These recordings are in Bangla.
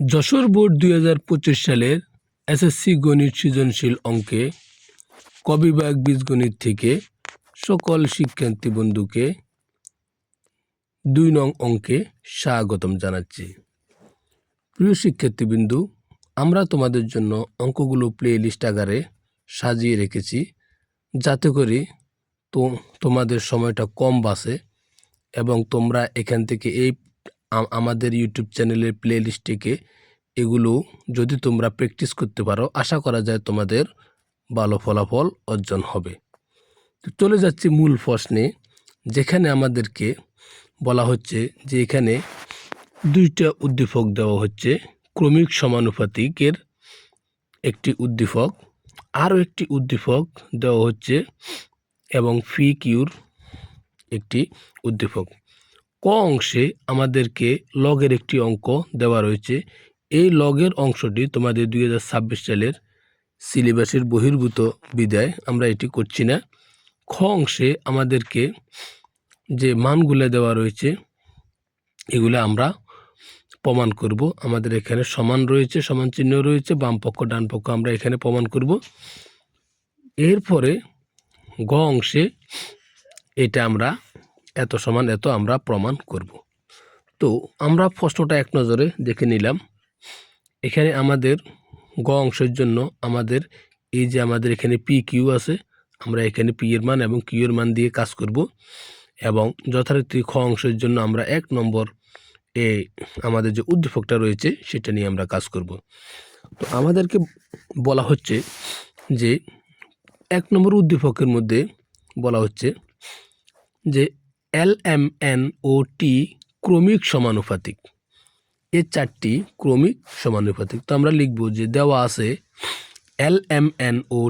যশোর বোর্ড দুই হাজার পঁচিশ সালের এসএসসি গণিত সৃজনশীল অঙ্কে কবিভাগ বীজগণিত থেকে সকল শিক্ষার্থী বন্ধুকে দুই নং অঙ্কে স্বাগতম জানাচ্ছি। প্রিয় শিক্ষার্থীবৃন্দু, আমরা তোমাদের জন্য অঙ্কগুলো প্লে লিস্ট আকারে সাজিয়ে রেখেছি যাতে করে তো তোমাদের সময়টা কম বাঁচে এবং তোমরা এখান থেকে এই আমাদের ইউটিউব চ্যানেলের প্লে লিস্ট থেকে এগুলো যদি তোমরা প্র্যাকটিস করতে পারো, আশা করা যায় তোমাদের ভালো ফলাফল অর্জন হবে। তো চলে যাচ্ছি মূল প্রশ্নে, যেখানে আমাদেরকে বলা হচ্ছে যে এখানে দুইটা উদ্দীপক দেওয়া হচ্ছে, ক্রমিক সমানুপাতিকের একটি উদ্দীপক, আরও একটি উদ্দীপক দেওয়া হচ্ছে এবং ফি কিউর একটি উদ্দীপক। ক অংশে আমাদেরকে লগের একটি অঙ্ক দেওয়া রয়েছে। এই লগের অংশটি তোমাদের দুই হাজার ছাব্বিশ সালের সিলেবাসের বহির্ভূত বিদায়। আমরা এটি করছি না। খ অংশে আমাদেরকে যে মানগুলো দেওয়া রয়েছে, এগুলো আমরা প্রমাণ করব। আমাদের এখানে সমান রয়েছে, সমান চিহ্ন রয়েছে, বাম পক্ষ, ডান পক্ষ আমরা এখানে প্রমাণ করব। এরপরে গ অংশে এটা আমরা এত সমান এত আমরা প্রমাণ করব। তো আমরা প্রশ্নটা এক নজরে দেখে নিলাম। এখানে আমাদের গ অংশের জন্য আমাদের এই যে আমাদের এখানে পি কিউ আছে, আমরা এখানে পি এর মান এবং কিউ এর মান দিয়ে কাজ করব এবং যথারীতি খ অংশের জন্য আমরা এক নম্বর এ আমাদের যে উদ্দীপকটা রয়েছে, সেটা নিয়ে আমরা কাজ করব। তো আমাদেরকে বলা হচ্ছে যে এক নম্বর উদ্দীপকের মধ্যে বলা হচ্ছে যে এল এম এন ও ক্রমিক সমানুপাতিক। এ চারটি ক্রমিক সমানুপাতিক। তো আমরা লিখব যে দেওয়া আছে এল এম এন ও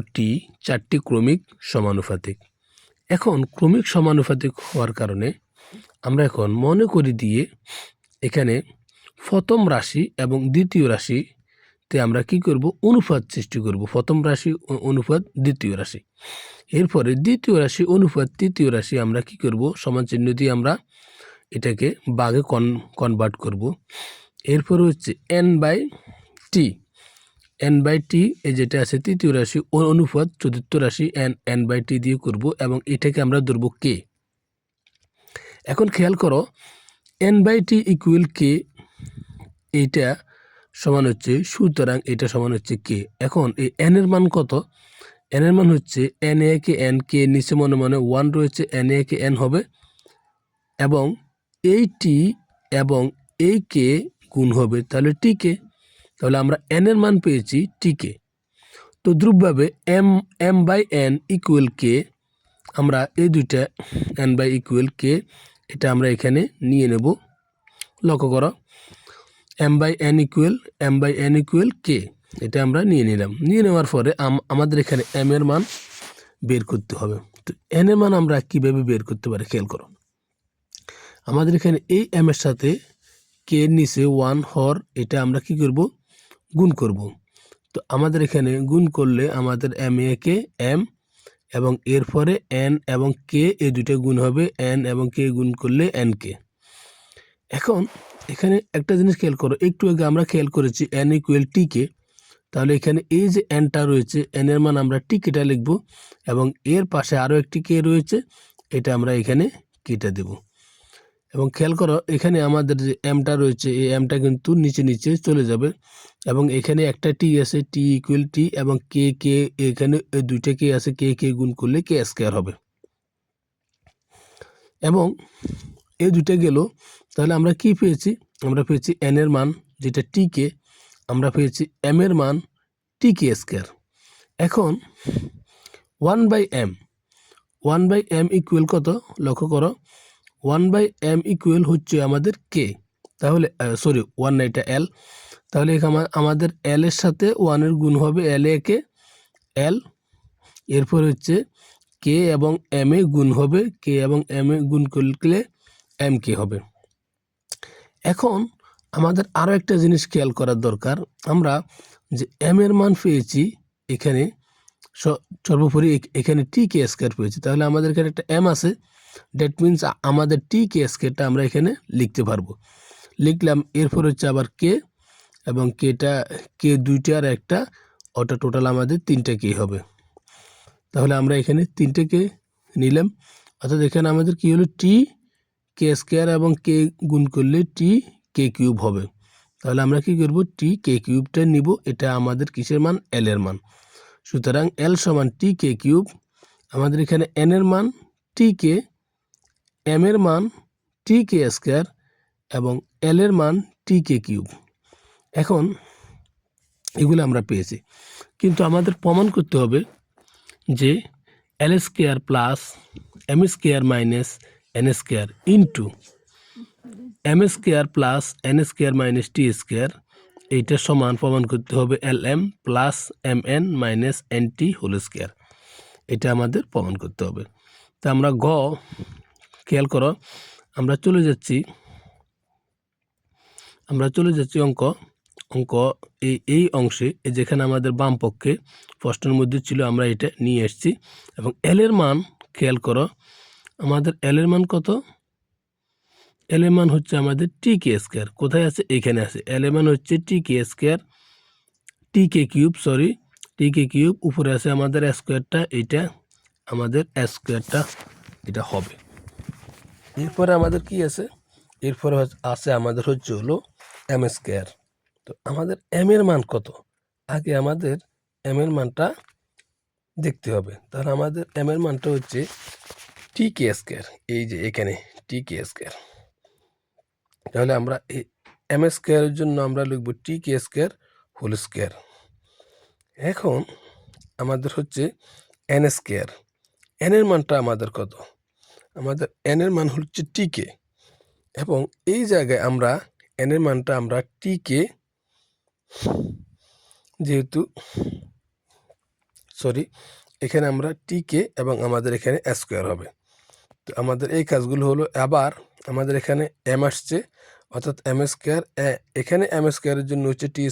চারটি ক্রমিক সমানুপাতিক। এখন ক্রমিক সমানুপাতিক হওয়ার কারণে আমরা এখন মনে করি দিয়ে এখানে প্রথম রাশি এবং দ্বিতীয় রাশিতে আমরা কি করব? অনুপাত সৃষ্টি করব। প্রথম রাশি অনুপাত দ্বিতীয় রাশি। এরপরে দ্বিতীয় রাশি, অনুপাত তৃতীয় রাশি আমরা কি করব? সমান চিহ্ন দিয়ে আমরা এটাকে বাঘে কন কনভার্ট করব। এরপরে হচ্ছে N by T N by T এই যেটা আছে, তৃতীয় রাশি অনুপাত চতুর্থ রাশি এন এন বাই টি দিয়ে করব এবং এটাকে আমরা ধরব কে এখন খেয়াল করো N by T equal K এইটা সমান হচ্ছে, সুতরাং এটা সমান হচ্ছে কে এখন এই এন এর মান কত? এন এর মান হচ্ছে N A K N K নিচে মনে মনে ওয়ান রয়েছে এন এ কে এন হবে। এবং এই টি এবং এই কে গুণ হবে, তাহলে টি কে তাহলে আমরা এন এর মান পেয়েছি টি কে তো দ্রুপভাবে M M by N equal K আমরা এই দুইটা এন বাই ইকুয়াল কে এটা আমরা এখানে নিয়ে নেব। লক্ষ্য করো। M by N equal M by N equal K এটা আমরা নিয়ে নিলাম। নিয়ে নেওয়ার পরে আম- আমাদের এখানে এম এর মান বের করতে হবে। তো এন এর মান আমরা কীভাবে বের করতে পারি, খেয়াল করো। আমাদের এখানে এই এম এর সাথে কে এর নিচে ওয়ান হর এটা আমরা কি করব? গুণ করব। তো আমাদের এখানে গুণ করলে আমাদের এম এ কে এম এবং এরপরে এন এবং কে এই দুটো গুণ হবে এন এবং কে গুণ করলে এন কে এখন এখানে একটা জিনিস খেয়াল করো, একটু আগে আমরা খেয়াল করেছি এন ইকুয়েল টিকে তাহলে এখানে এই যে এনটা রয়েছে এন এর মান আমরা টি কেটা লিখব এবং এর পাশে আরও একটি কে রয়েছে, এটা আমরা এখানে কেটে দেব। এবং খেয়াল করো, এখানে আমাদের যে এমটা রয়েছে, এই এমটা কিন্তু নিচে নিচে চলে যাবে এবং এখানে একটা টি আছে টি ইকুয়াল টি এবং কে কে এখানে দুইটা কে আছে কে কে গুণ করলে কে স্কোয়ার হবে। এবং এই দুইটা গেল তাহলে আমরা কি পেয়েছি? আমরা পেয়েছি এন এর মান, যেটা টি কে আমরা পেয়েছি এম এর মান টি কে স্কোয়ার এখন one by M one by M equal কত? লক্ষ্য করো ওয়ান বাই এম ইকুয়াল হচ্ছে আমাদের কে তাহলে সরি ওয়ান এটা এল তাহলে আমাদের এল এর সাথে ওয়ানের গুণ হবে এল এ কে এল এরপর হচ্ছে কে এবং এম এ গুণ হবে কে এবং এম এ গুণ করলে এম কে হবে। এখন আমাদের আরও একটা জিনিস খেয়াল করার দরকার। আমরা যে এম এর মান পেয়েছি এখানে সর্বোপরি এখানে টি কে স্কোয়ার পেয়েছি। তাহলে আমাদের এখানে একটা এম আছে। দ্যাট মিন্স আমাদের টি কে স্কোয়ারটা আমরা এখানে লিখতে পারব। লিখলাম, এরপর হচ্ছে আবার কে এবং কেটা কে দুইটা আর একটা ওটা টোটাল আমাদের তিনটা কে হবে। তাহলে আমরা এখানে তিনটে কে নিলাম। অর্থাৎ এখানে আমাদের কি হলো? টি কে স্কোয়ার এবং কে গুণ করলে টি কে কিউব হবে। তাহলে আমরা কি করব? টি কে কিউবটা নিব। এটা আমাদের কিসের মান? এল এর মান। সুতরাং এল সমান টি কে কিউব আমাদের এখানে এন এর মান টি কে এম এর মান টি কে স্কোয়ার এবং এল এর মান টি কে কিউব এখন এগুলো আমরা পেয়েছি। কিন্তু আমাদের প্রমাণ করতে হবে যে L square plus M square minus N square into M square plus N square minus T square এইটা সমান প্রমাণ করতে হবে L M plus M N minus N T whole square এটা আমাদের প্রমাণ করতে হবে। তা আমরা গ, খেয়াল করো, আমরা চলে যাচ্ছি, আমরা চলে যাচ্ছি অঙ্ক অঙ্ক, এই এই অংশে যেখানে আমাদের বাম পক্ষে প্রশ্নের মধ্যে ছিল, আমরা এটা নিয়ে এসেছি। এবং এল এর মান, খেয়াল করো আমাদের এল এর মান কত? এল এর মান হচ্ছে আমাদের টি কে স্কোয়ার কোথায় আছে? এখানে আছে। এল এর মান হচ্ছে T K square T K cube sorry T K cube উপরে আছে আমাদের স্কোয়ারটা এইটা আমাদের স্কোয়ারটা এটা হবে। এরপরে আমাদের কি আছে? এরপরে আছে আমাদের হচ্ছে হলো এম স্কোয়ার তো আমাদের এম এর মান কত? আগে আমাদের এম এর মানটা দেখতে হবে। তাহলে আমাদের এম এর মানটা হচ্ছে টি কে স্কোয়ার এই যে এখানে টি কে স্কোয়ার তাহলে আমরা এম স্কোয়ারের জন্য আমরা লিখব T K square whole square এখন আমাদের হচ্ছে এন স্কোয়ার এন এর মানটা আমাদের কত? আমাদের এন এর মান হচ্ছে টি কে এবং এই জায়গায় আমরা এন এর মানটা আমরা টি কে যেহেতু সরি, এখানে আমরা টি কে এবং আমাদের এখানে স্কোয়ার হবে। আমাদের এই কাজগুলো হলো আবার আমাদের এখানে এম আসছে, অর্থাৎ এম স্কোয়ার এখানে এম স্কোয়ারের জন্য হচ্ছে T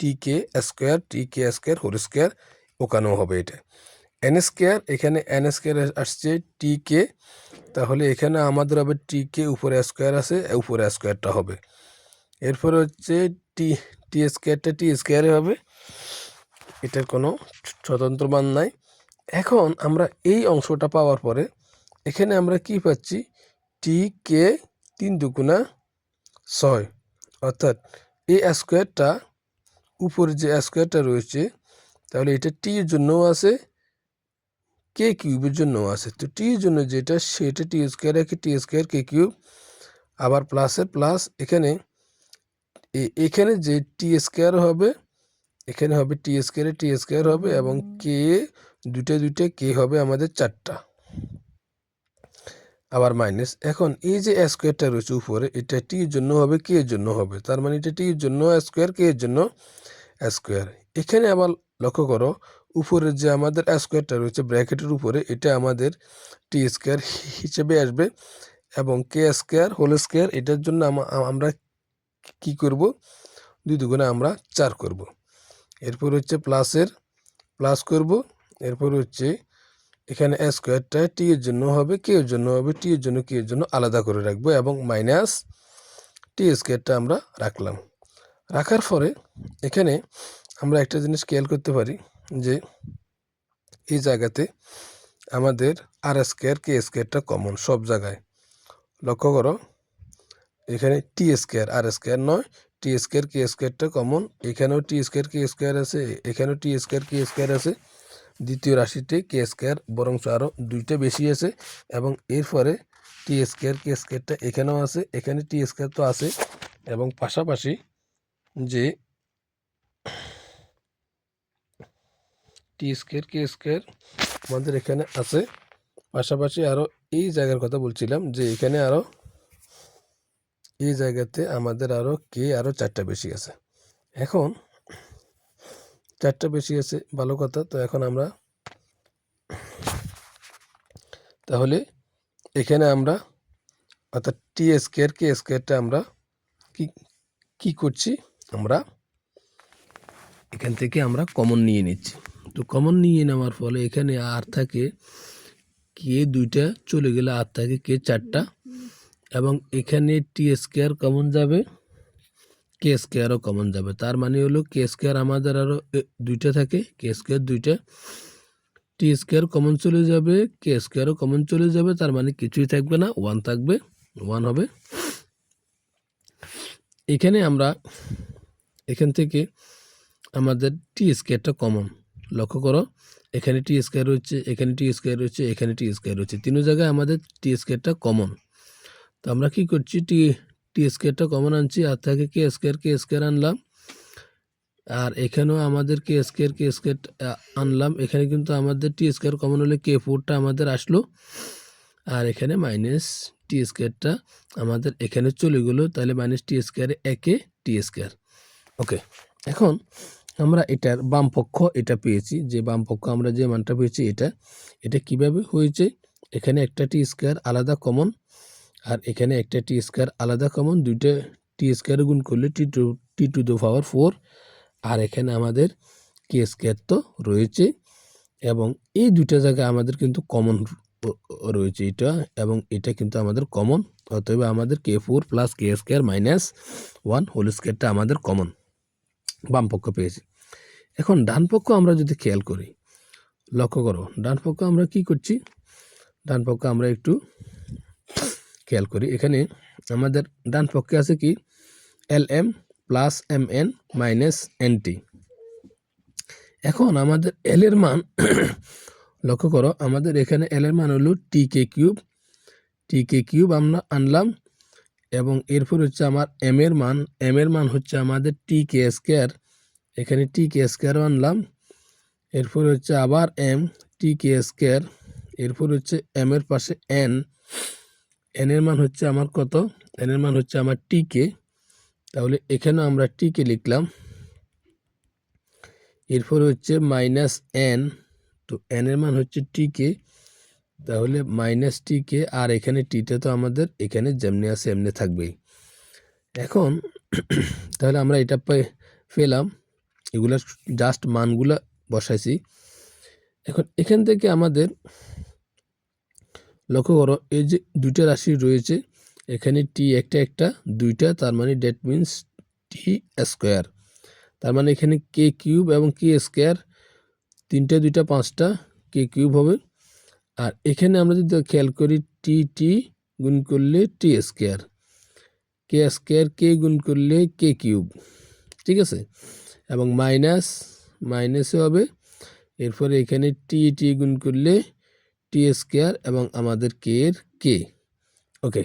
T K square T K square whole square ওখানেও হবে এটা। এন স্কোয়ার এখানে এন স্কোয়ার আসছে টি কে তাহলে এখানে আমাদের হবে টি কে উপরে স্কোয়ার আছে উপরে স্কোয়ারটা হবে। এরপরে হচ্ছে টি টি স্কোয়ারটা টি স্কোয়ারে হবে, এটার কোনো স্বতন্ত্র মান নাই। এখন আমরা এই অংশটা পাওয়ার পরে এখানে আমরা কি পাচ্ছি? টি কে তিন দুগুণা ছয়। অর্থাৎ এই স্কোয়ারটা উপরে যে স্কোয়ারটা রয়েছে, তাহলে এটা টির জন্যও আছে কে কিউবের জন্যও আছে। তো টির জন্য যেটা, সেটা টি স্কোয়ার একে টি স্কোয়ার কে কিউব, আবার প্লাসের প্লাস এখানে এখানে যে টি স্কোয়ার হবে, এখানে হবে টি স্কোয়ারে টি স্কোয়ার হবে এবং কে দুইটা দুইটা কে হবে আমাদের চারটা। আবার মাইনাস। এখন এই যে স্কোয়ারটা রয়েছে উপরে, এটা টির জন্য হবে কে এর জন্য হবে। তার মানে এটা টির জন্য স্কোয়ার কে এর জন্য স্কোয়ার এখানে আবার লক্ষ্য করো উপরে যে আমাদের স্কোয়ারটা রয়েছে ব্র্যাকেটের উপরে, এটা আমাদের টি স্কোয়ার হিসেবে আসবে এবং কে স্কোয়ার হোল স্কোয়ার এটার জন্য আমা- আমরা কি করব? দুই দুগুণে আমরা চার করব। এরপর হচ্ছে প্লাসের প্লাস করব। এরপর হচ্ছে এখানে স্কোয়ারটা টি এর জন্য হবে কে এর জন্য হবে টি এর জন্য কে এর জন্য আলাদা করে রাখব এবং মাইনাস টি স্কোয়ারটা আমরা রাখলাম। রাখার পরে এখানে আমরা একটা জিনিস খেয়াল করতে পারি যে এই জায়গাতে আমাদের আর স্কোয়ার কে স্কোয়ারটা কমন সব জায়গায়। লক্ষ্য করো, এখানে টি স্কোয়ার আর স্কোয়ার নয় টি স্কোয়ার কে স্কোয়ারটা কমন এখানেও টি স্কোয়ার কে স্কোয়ার আছে, এখানেও টি স্কোয়ার কে স্কোয়ার আছে। দ্বিতীয় রাশিতে কে স্কোয়ার বরং আরও দুইটা বেশি আছে এবং এরপরে টি স্কোয়ার কে স্কোয়ারটা এখানেও আছে, এখানে টি স্কোয়ার তো আছে এবং পাশাপাশি যে টি স্কোয়ার কে স্কোয়ার আমাদের এখানে আছে। পাশাপাশি আরও এই জায়গার কথা বলছিলাম যে এখানে আরও এই জায়গাতে আমাদের আরও কে আরও চারটা বেশি আছে। এখন চারটা বেশি আছে, ভালো কথা। তো এখন আমরা তাহলে এখানে আমরা অর্থাৎ টি স্কোয়ার কে স্কোয়ারটা আমরা কি কি করছি? আমরা এখান থেকে আমরা কমন নিয়ে নিচ্ছি। তো কমন নিয়ে নেওয়ার ফলে এখানে আর থাকে কে দুইটা, চলে গেলে আর থাকে কে চারটা। এবং এখানে টি স্কোয়ার কমন যাবে কে স্কোয়ারও কমন যাবে। তার মানে হলো কে স্কোয়ার আমাদের আরও দুইটা থাকে। কে স্কোয়ার দুইটা। টি স্কোয়ার কমন চলে যাবে কে স্কোয়ারও কমন চলে যাবে, তার মানে কিছুই থাকবে না ওয়ান থাকবে ওয়ান হবে। এখানে আমরা, এখান থেকে আমাদের টি স্কোয়ারটা কমন লক্ষ্য করো, এখানে টি স্কোয়ার হচ্ছে এখানে টি স্কোয়ার হচ্ছে এখানে টি স্কোয়ার হচ্ছে তিন জায়গায় আমাদের টি স্কোয়ারটা কমন তো আমরা কি করছি? টি টি স্কোয়ারটা কমন আনছি, আর থেকে কে স্কোয়ার কে স্কোয়ার আনলাম। আর এখানেও আমাদের কে স্কোয়ার কে স্কোয়ার আনলাম। এখানে কিন্তু আমাদের টি স্কোয়ার কমন হলে কে ফোরটা আমাদের আসলো। আর এখানে মাইনাস টি স্কোয়ারটা আমাদের এখানে চলে গেলো, তাহলে মাইনাস টি স্কোয়ারে একে টি স্কোয়ার ওকে এখন আমরা এটার বাম পক্ষ এটা পেয়েছি। যে বাম পক্ষ আমরা যে মানটা পেয়েছি এটা এটা কীভাবে হয়েছে? এখানে একটা টি স্কোয়ার আলাদা কমন আর এখানে একটা টি স্কোয়ার আলাদা কমন দুইটা টি স্কোয়ার গুণ করলে T two T to the power four আর এখানে আমাদের কে স্কোয়ার তো রয়েছে এবং এই দুইটা জায়গায় আমাদের কিন্তু কমন রয়েছে এটা এবং এটা কিন্তু আমাদের কমন অতএব আমাদের K four plus K square minus one whole স্কোয়ারটা আমাদের কমন বাম পক্ষ পেয়েছি। এখন ডান পক্ষ আমরা যদি খেয়াল করি, লক্ষ্য করো, ডান পক্ষ আমরা কি করছি? ডান পক্ষ আমরা একটু খেয়াল করি। এখানে আমাদের ডান পক্ষে আছে কি? L M plus M N minus N T এখন আমাদের এল এর মান লক্ষ্য করো, আমাদের এখানে এল এর মান হলো টি কে কিউব। টি কে কিউব আমরা আনলাম এবং এরপর হচ্ছে আমার এম এর মান। এম এর মান হচ্ছে আমাদের টি কে স্কোয়ার। এখানে টি কে স্কোয়ারও আনলাম। এরপর হচ্ছে আবার এম টি কে স্কোয়ার। এরপর হচ্ছে এম এর পাশে এন। এন এর মান হচ্ছে আমার কত? এন এর মান হচ্ছে আমার টি কে তাহলে এখানেও আমরা টি কে লিখলাম। এরপর হচ্ছে মাইনাস এন তো এন এর মান হচ্ছে টি কে তাহলে মাইনাস টি কে আর এখানে টিটা তো আমাদের এখানে যেমনি আছে এমনি থাকবেই। এখন তাহলে আমরা এটা পেলাম। এগুলা জাস্ট মানগুলা বসাইছি। এখন এখান থেকে আমাদের লক্ষ্য করো, এই যে দুইটা রাশি রয়েছে, এখানে টি একটা একটা, দুইটা, তার মানে ডেট মিনস টি স্কোয়ার তার মানে এখানে কে কিউব এবং কে স্কোয়ার তিনটা, দুইটা, পাঁচটা কে কিউব হবে। আর এখানে আমরা যদি খেয়াল করি টি টি গুণ করলে টি স্কোয়ার কে স্কোয়ার কে গুণ করলে কে কিউব ঠিক আছে? এবং মাইনাস মাইনাসে হবে, এরপরে এখানে টি টি গুণ করলে টি স্কোয়ার এবং আমাদের কে এর কে ওকে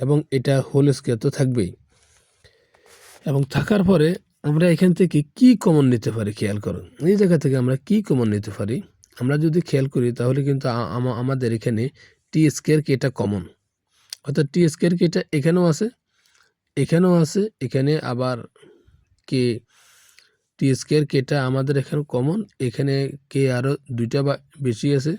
এবং এটা হোল স্কোয়ার তো থাকবেই। এবং থাকার পরে আমরা এখান থেকে কি কমন নিতে পারি খেয়াল করো। এই জায়গা থেকে আমরা কি কমন নিতে পারি? আমরা যদি খেয়াল করি তাহলে কিন্তু আমাদের এখানে টি স্কোয়ার কেটা কমন অর্থাৎ টি স্কোয়ার কেটা এখানেও আছে এখানেও আছে, এখানে আবার কে টি স্কোয়ার কেটা আমাদের এখানে কমন এখানে কে আরও দুইটা বা, বেশি আছে।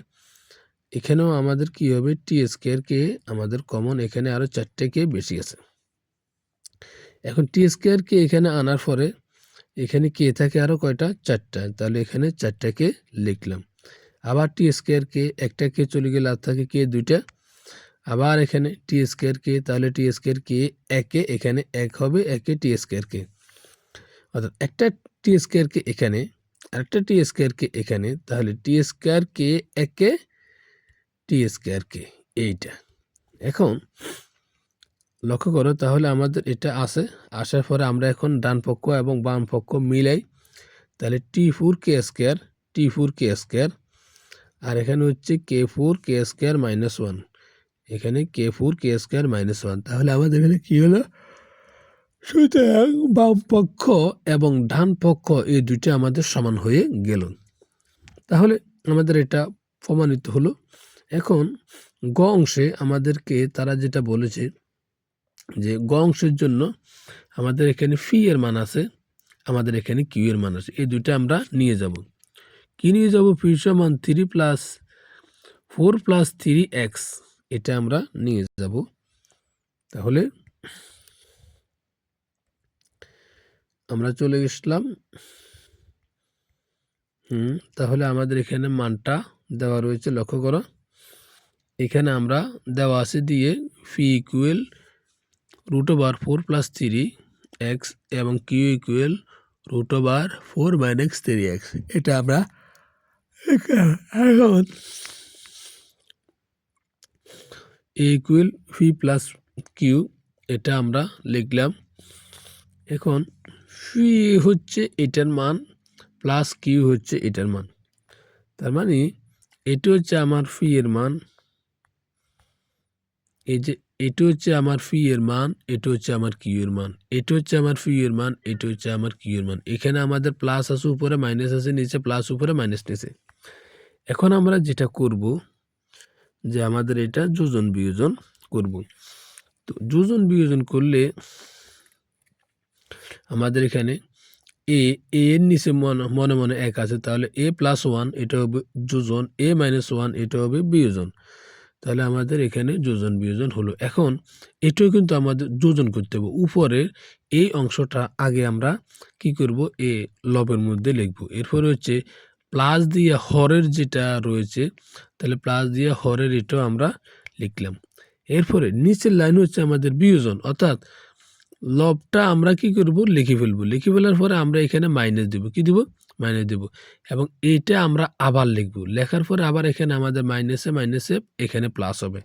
এখানেও আমাদের কি হবে? টি স্কোয়ার কে আমাদের কমন এখানে আরও চারটে কে বেশি আছে। এখন টি স্কোয়ার কে এখানে আনার পরে এখানে কে থাকে আরও কয়টা? চারটা। তাহলে এখানে চারটাকে লিখলাম। আবার টি স্কোয়ার কে একটা কে চলে গেলে আর থাকে কে? দুইটা। আবার এখানে টি স্কোয়ার কে, তাহলে টি স্কোয়ার কে একে, এখানে এক হবে একে টি স্কোয়ার কে। অর্থাৎ একটা টি স্কোয়ার কে এখানে, আরেকটা টি স্কোয়ার কে এখানে, তাহলে টি স্কোয়ার কে একে টি স্কোয়ার কে, এইটা। এখন লক্ষ্য করো তাহলে আমাদের এটা আসে আসার পরে আমরা এখন ডান পক্ষ এবং বাম পক্ষ মিলাই, তাহলে T four K square T four K square আর এখানে হচ্ছে K four K square minus one এখানে K four K square minus one তাহলে আমাদের এখানে কী হলো? সুতরাং বাম পক্ষ এবং ডান পক্ষ এই দুইটা আমাদের সমান হয়ে গেল। তাহলে আমাদের এটা প্রমাণিত হলো। এখন গ অংশে আমাদেরকে তারা যেটা বলেছে যে গ অংশের জন্য আমাদের এখানে ফি এর মান আছে, আমাদের এখানে কিউ এর মান আছে। এই দুইটা আমরা নিয়ে যাব। কি নিয়ে যাব? ফি সমান three plus four plus three x, এটা আমরা নিয়ে যাব। তাহলে আমরা চলে গেছিলাম। হুম, তাহলে আমাদের এখানে মানটা দেওয়া রয়েছে, লক্ষ্য করো। এখানে আমরা দেওয়া আছে দিয়ে phi equal root over four plus three x এবং Q equal root over four minus three x এটা আমরা এখন ইকুয়াল ভি প্লাস কিউ এটা আমরা লিখলাম। এখন ফি হচ্ছে এটার মান প্লাস কিউ হচ্ছে এটার মান। তার মানে এটা হচ্ছে আমার ফি এর মান। এই যে, এটা হচ্ছে আমার ফি এর মান, এটা হচ্ছে আমার কিউ এর মান, এটা হচ্ছে আমার ফি এর মান, এটা হচ্ছে আমার কিউ এর মান। এখানে আমাদের প্লাস আছে উপরে মাইনাস আছে নিচে প্লাস উপরে মাইনাস নিচে। এখন আমরা যেটা করব, যে আমাদের এটা যোজন বিয়োজন করব। তো যোজন বিয়োজন করলে আমাদের এখানে এ এ এর নিচে মনে মনে এক আছে, তাহলে এ প্লাস ওয়ান এটা হবে যোজন, এ মাইনাস ওয়ান এটা হবে বিয়োজন। তাহলে আমাদের এখানে যোজন বিয়োজন হলো। এখন এটাও কিন্তু আমাদের যোজন করতে হবে। উপরের এই অংশটা আগে আমরা কি করব? এ লবের মধ্যে লিখব। এরপরে হচ্ছে প্লাস দিয়ে হরের যেটা রয়েছে, তাহলে প্লাস দিয়ে হরের এটাও আমরা লিখলাম। এরপরে নিচের লাইন হচ্ছে আমাদের বিয়োজন। অর্থাৎ লবটা আমরা কি করব? লিখে ফেলব। লিখে ফেলার পরে আমরা এখানে মাইনাস দেব। কি দেব? মাইনাস দেব। এবং এইটা আমরা আবার লিখব। লেখার পরে আবার এখানে আমাদের মাইনাসে মাইনাসে এখানে প্লাস হবে।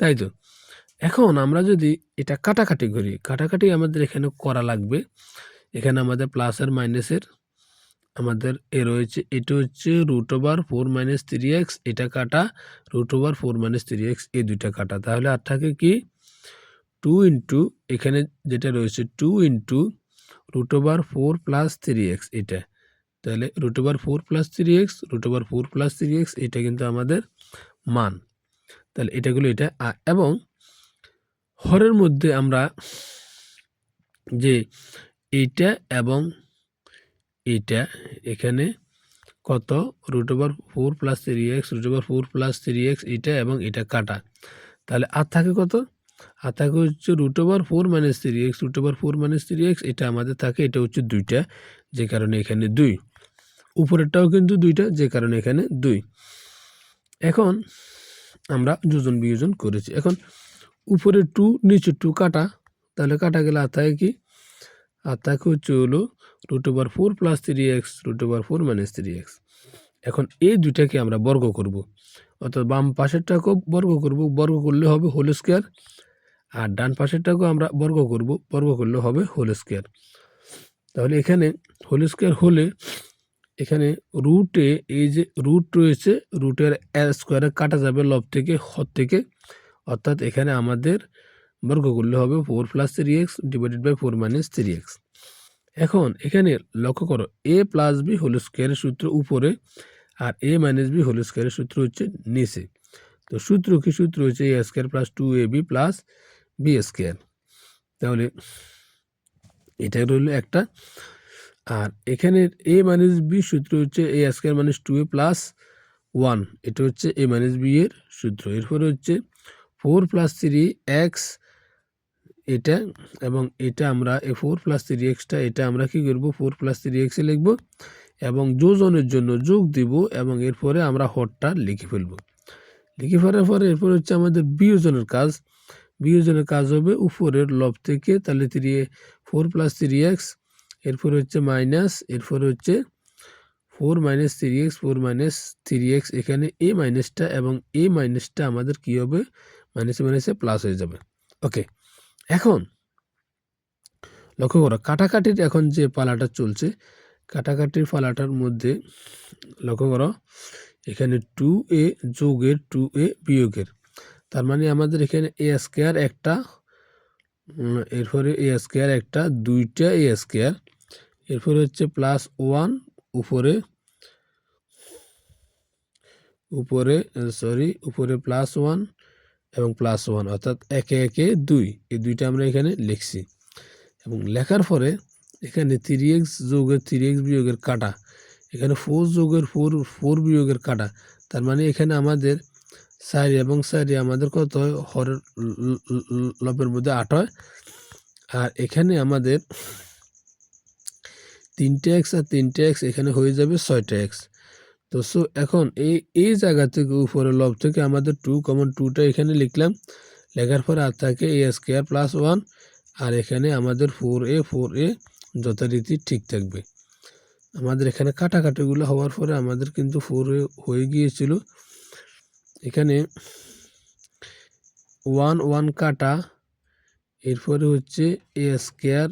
তাই তো? এখন আমরা যদি এটা কাটাকাটি করি, কাটাকাটি আমাদের এখানে করা লাগবে। এখানে আমাদের প্লাস আর মাইনাসের আমাদের এ রয়েছে, এটা হচ্ছে root over four minus three x এটা কাটা root over four minus three x এই দুইটা কাটা। তাহলে আর থাকে কি? টু ইন্টু এখানে যেটা রয়েছে two into root over four plus three x এটা। তাহলে root over four plus three x root over four plus three x এটা কিন্তু আমাদের মান। তাহলে এটাগুলো এটা এবং হরের মধ্যে আমরা যে এইটা এবং এইটা এখানে কত? Root over four plus three x root over four plus three x এটা এবং এটা কাটা। তাহলে আর থাকে কত? আর থাকে হচ্ছে root over four minus three x root over four minus three x এটা আমাদের থাকে, এটা হচ্ছে দুইটা, যে কারণে এখানে দুই। উপরেরটাও কিন্তু দুইটা, যে কারণে এখানে দুই। এখন আমরা যোজন বিয়োজন করেছি। এখন উপরে টু নিচে টু কাটা, তাহলে কাটা গেলে থাকে কি? আর থাকে হচ্ছে হলো root over four plus three x root over four minus three x এখন এই দুইটাকে আমরা বর্গ করব। অর্থাৎ বাম পাশেরটাকেও বর্গ করব, বর্গ করলে হবে হোল স্কোয়ার আর ডান পাশেরটাকেও আমরা বর্গ করব, বর্গ করলে হবে হোল স্কোয়ার তাহলে এখানে হোল স্কোয়ার হলে এখানে রুটে এই যে রুট রয়েছে রুটের স্কোয়ারে কাটা যাবে লব থেকে হ থেকে। অর্থাৎ এখানে আমাদের বর্গ করলে হবে four plus three x divided by four minus three x এখন এখানে লক্ষ্য করো এ প্লাস বি হোল স্কোয়ারের সূত্র উপরে আর এ মাইনাস বি হোল স্কোয়ারের সূত্র হচ্ছে নিচে। তো সূত্র কি সূত্র হচ্ছে A square plus two A B plus B square তাহলে এটা রইল একটা আর এখানে এ মাইনাস বি সূত্র হচ্ছে A square minus two A plus one এটা হচ্ছে এ মাইনাস বি এর সূত্র। এরপরে হচ্ছে ফোর প্লাস থ্রি এক্স এটা এবং এটা আমরা A four plus three extra এটা আমরা কি করব? ফোর প্লাস থ্রি এক্সে লিখব এবং যোজনের জন্য যোগ দিব এবং এরপরে আমরা হরটা লিখে ফেলব। লিখে ফেলার পরে এরপর হচ্ছে আমাদের বিয়োজনের কাজ। বিয়োজনের কাজ হবে উপরের লব থেকে তাহলে three four plus three x এরপর হচ্ছে মাইনাস এরপর হচ্ছে four minus three x four minus three x এখানে এ মাইনাসটা এবং এ মাইনাসটা আমাদের কী হবে? মাইনাসে মাইনাসে প্লাস হয়ে যাবে। ওকে এখন লক্ষ্য করো, কাটাকাটির এখন যে পালাটা চলছে, কাটাকাটির পালাটার মধ্যে লক্ষ্য করো, এখানে টু এ যোগের টু এ বিয়োগের। তার মানে আমাদের এখানে এ স্কোয়ার একটা এরপরে এ স্কোয়ার একটা, দুইটা এ স্কোয়ার এরপরে হচ্ছে প্লাস ওয়ান উপরে উপরে সরি উপরে প্লাস ওয়ান এবং প্লাস ওয়ান অর্থাৎ একে একে দুই এই দুইটা আমরা এখানে লিখছি এবং লেখার পরে এখানে থ্রি এক্স যোগের থ্রি এক্স বিয়োগের কাটা এখানে ফোর যোগের ফোর ফোর বিয়োগের কাটা তার মানে এখানে আমাদের সারি এবং সারি আমাদের কত হয় হরের ল- ল- ল- লবের মধ্যে আট হয় আর এখানে আমাদের তিনটে এক্স আর তিনটে এক্স এখানে হয়ে যাবে ছয়টা এক্স তো সো এখন এই এই জায়গা থেকে উপরে লব থেকে আমাদের টু কমন টুটা এখানে লিখলাম। লেখার পরে আর থাকে এ স্কোয়ার প্লাস ওয়ান আর এখানে আমাদের ফোর এ ফোর এ যথারীতি ঠিক থাকবে। আমাদের এখানে কাটাকাটিগুলো হওয়ার পরে আমাদের কিন্তু ফোর এ হয়ে গিয়েছিল। এখানে ওয়ান ওয়ান কাটা, এরপরে হচ্ছে এ স্কোয়ার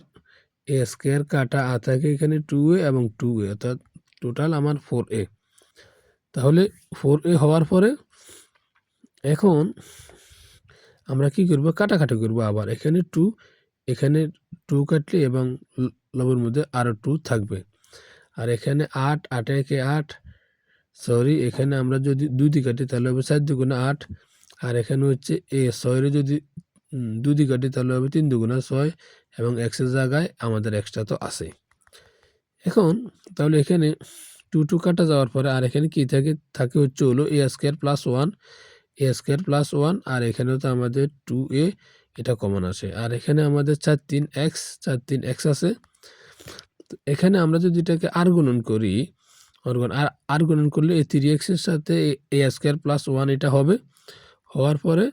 এ স্কোয়ার কাটা আ থাকে এখানে টু এ এবং টু এ অর্থাৎ টোটাল আমার ফোর এ তাহলে ফোর এ হওয়ার পরে এখন আমরা কি করব? কাটাকাটি করব আবার। এখানে টু এখানে টু কাটলে এবং লবের মধ্যে আরও টু থাকবে। আর এখানে আট, আটে একে আট সরি এখানে আমরা যদি দুই কাটি তাহলে হবে চার দুগুণে আট। আর এখানে হচ্ছে এ ছয়ের যদি দুই কাটি তাহলে হবে তিন দুগুণা ছয়। এক্সের জায়গায় আমাদের এক্সট্রা তো আছে এখন, তাহলে এখানে টু টু কাটা যাওয়ার পরে আর এখানে কি থাকে? থাকে হচ্ছে হলো A square plus one A square plus one আর এখানে তো আমাদের টু এ এটা কমন আসে আর এখানে আমাদের চার তিন এক্স চার তিন এক্স আছে। তো এখানে আমরা যদি এটাকে আর গুণন করি, অর্গন, আর আর গুণন করলে এই থ্রি এক্সের সাথে এ স্কোয়ার প্লাস ওয়ান এটা হবে। হওয়ার পরে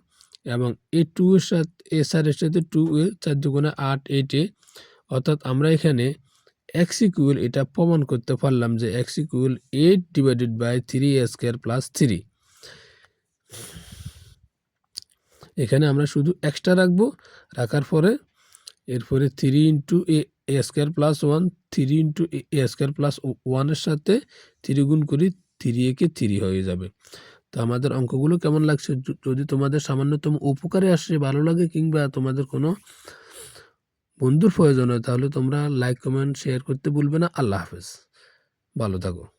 এবং এ টু এর সাথে, এ স্যারের সাথে টু এ চার দুগুণে আট এইট অর্থাৎ আমরা এখানে এক্স ইকুয়াল এটা প্রমাণ করতে পারলাম যে x equal eight divided by three A square plus three এখানে আমরা শুধু এক্সট্রা রাখব, রাখার পরে এরপরে three into A A square plus one three into A square plus ওয়ানের সাথে থ্রি গুণ করি থ্রি একে থ্রি হয়ে যাবে। তো আমাদের অঙ্কগুলো কেমন লাগছে? যদি তোমাদের সামান্যতম উপকারে আসে, ভালো লাগে কিংবা তোমাদের কোনো বন্ধুর প্রয়োজন হয়, তাহলে তোমরা লাইক কমেন্ট শেয়ার করতে ভুলবে না। আল্লাহ হাফেজ। ভালো থাকো।